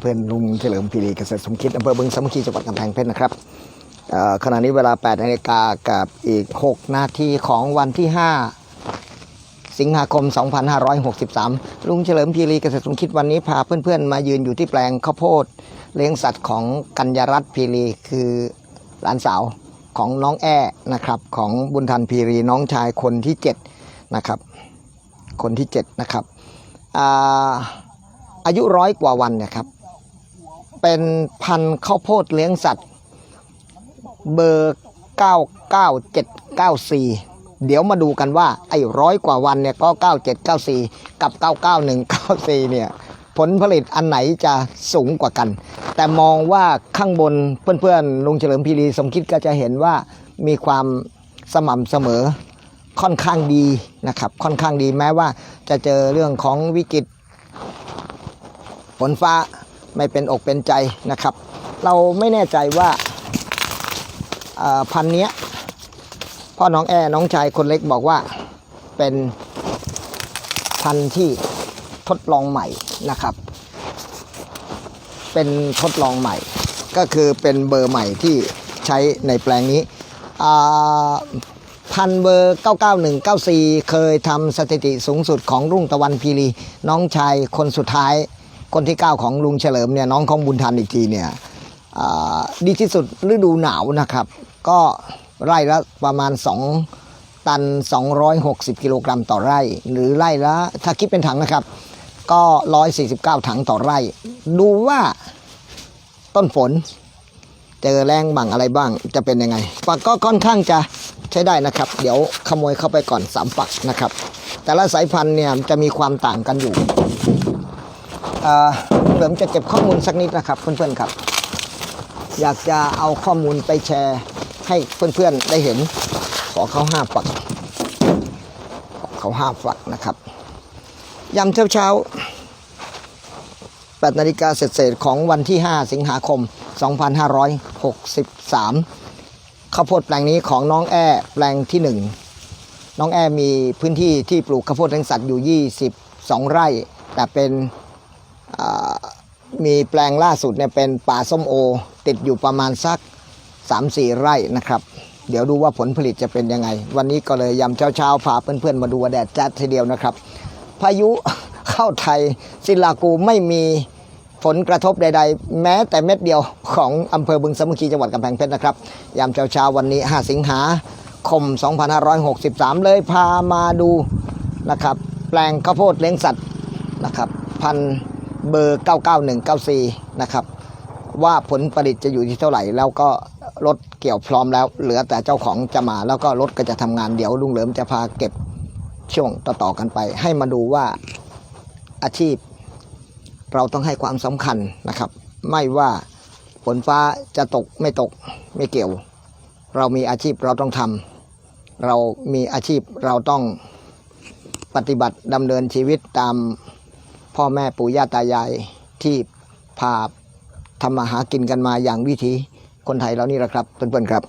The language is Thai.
เพื่อนๆลุงเฉลิมพีรีเกษตรสมคิดอำเภอบึงสามัคคีจังหวัดกำแพงเพชรนะครับขณะนี้เวลา 8 นาฬิกากับอีก 6 นาทีของวันที่ 5 สิงหาคม 2563 ลุงเฉลิมพีรีเกษตรสมคิดวันนี้พาเพื่อนๆ มายืนอยู่ที่แปลงข้าวโพดเลี้ยงสัตว์ของกัญญารัตน์พีรีคือหลานสาวของน้องแอ้นะครับของบุญทันพีรีน้องชายคนที่ 7 นะครับ คนที่ 7 นะครับอาอายุร้อยกว่าวันนะครับ เป็นพันธุ์ข้าวโพดเลี้ยงสัตว์ เบอร์ 99794 เดี๋ยวมาดูกันว่า ไอ้ร้อยกว่าวันเนี่ยก็ 9794 กับ 99194 เนี่ย ผลผลิตอันไหนจะสูงกว่ากัน แต่มองว่าข้างบนเพื่อนๆลุงเฉลิมพีรีสมคิดก็จะเห็นว่ามีความสม่ำเสมอค่อนข้างดีนะครับ ค่อนข้างดีแม้ว่าจะเจอเรื่องของวิกฤตฝนฟ้า ไม่เป็นอกเป็นใจนะครับ เราไม่แน่ใจว่าพันเนี้ยพ่อน้องแอน้องชายคนเล็กบอกว่าเป็นพันธุ์ที่ทดลองใหม่นะครับ เป็นทดลองใหม่ ก็คือเป็นเบอร์ใหม่ที่ใช้ในแปลงนี้พันเบอร์ 99194 เคยทำสถิติสูงสุดของรุ่งตะวันพีรี น้องชายคนสุดท้าย คนที่ 9 ของลุงเฉลิมเนี่ยน้องของบุญทันอีกทีเนี่ยดีที่สุดฤดูหนาวนะครับ ก็ไร่ละประมาณ 2 ตัน 260 กิโลกรัมต่อไร่ หรือไร่ละถ้าคิดเป็นถังนะครับ ก็ 149 ถังต่อไร่ ดูว่าต้นฝน เจอแรงบ้างอะไรบ้างจะเป็นยังไงฝักก็ค่อนข้างจะใช้ได้นะครับ เดี๋ยวขโมยเข้าไปก่อนสามฝักนะครับ แต่ละสายพันธุ์เนี่ยจะมีความต่างกันอยู่ เอ่อเหลิมจะเก็บข้อมูลสักนิดนะครับเพื่อนๆครับ อยากจะเอาข้อมูลไปแชร์ให้เพื่อนๆได้เห็น ขอเขาห้าฝักขอเขาห้าฝักนะครับยำเช้าๆ8นาฬิกาเศษของวันที่ 5 สิงหาคม 2563 ข้าวโพดแปลงนี้ของน้องแอ้แปลงที่ 1 น้องแอ้มีพื้นที่ที่ปลูกข้าวโพดเลี้ยงสัตว์อยู่ 22 ไร่ แต่เป็น มีแปลงล่าสุดเนี่ยเป็นป่าส้มโอ ติดอยู่ประมาณสัก 3-4 ไร่นะครับ เดี๋ยวดูว่าผลผลิตจะเป็นยังไง วันนี้ก็เลยยำเช้าๆพาเพื่อนๆมาดูแดดจัดทีเดียวนะครับ พายุเข้าไทยศิลากูไม่มีผลกระทบใด ๆ แม้แต่เม็ดเดียวของอำเภอบึงสมัคคีจังหวัดกำแพงเพชรนะครับยามเช้าๆวันนี้ 5 สิงหาคม 2563 เลยพามาดูนะครับ แปลงข้าวโพดเลี้ยงสัตว์นะครับ พันธุ เบอร์ 99194 นะครับ ว่าผลผลิตจะอยู่ที่เท่าไหร่ แล้วก็รถเกี่ยวพร้อมแล้ว เหลือแต่เจ้าของจะมาแล้วก็รถก็จะทำงานเดี๋ยวลุงเหลิมจะพาเก็บช่วงต่อๆกันไป ให้มาดูว่าอาชีพ เราต้องให้ความสำคัญนะครับ ไม่ว่าฝนฟ้าจะตกไม่ตกไม่เกี่ยว เรามีอาชีพเราต้องทำเรามีอาชีพเราต้องปฏิบัติดำเนินชีวิตตาม พ่อแม่ปู่ย่าตายายที่พาทำมาหากินกันมาอย่างวิถีคนไทยเรานี่แหละครับเพื่อนๆครับ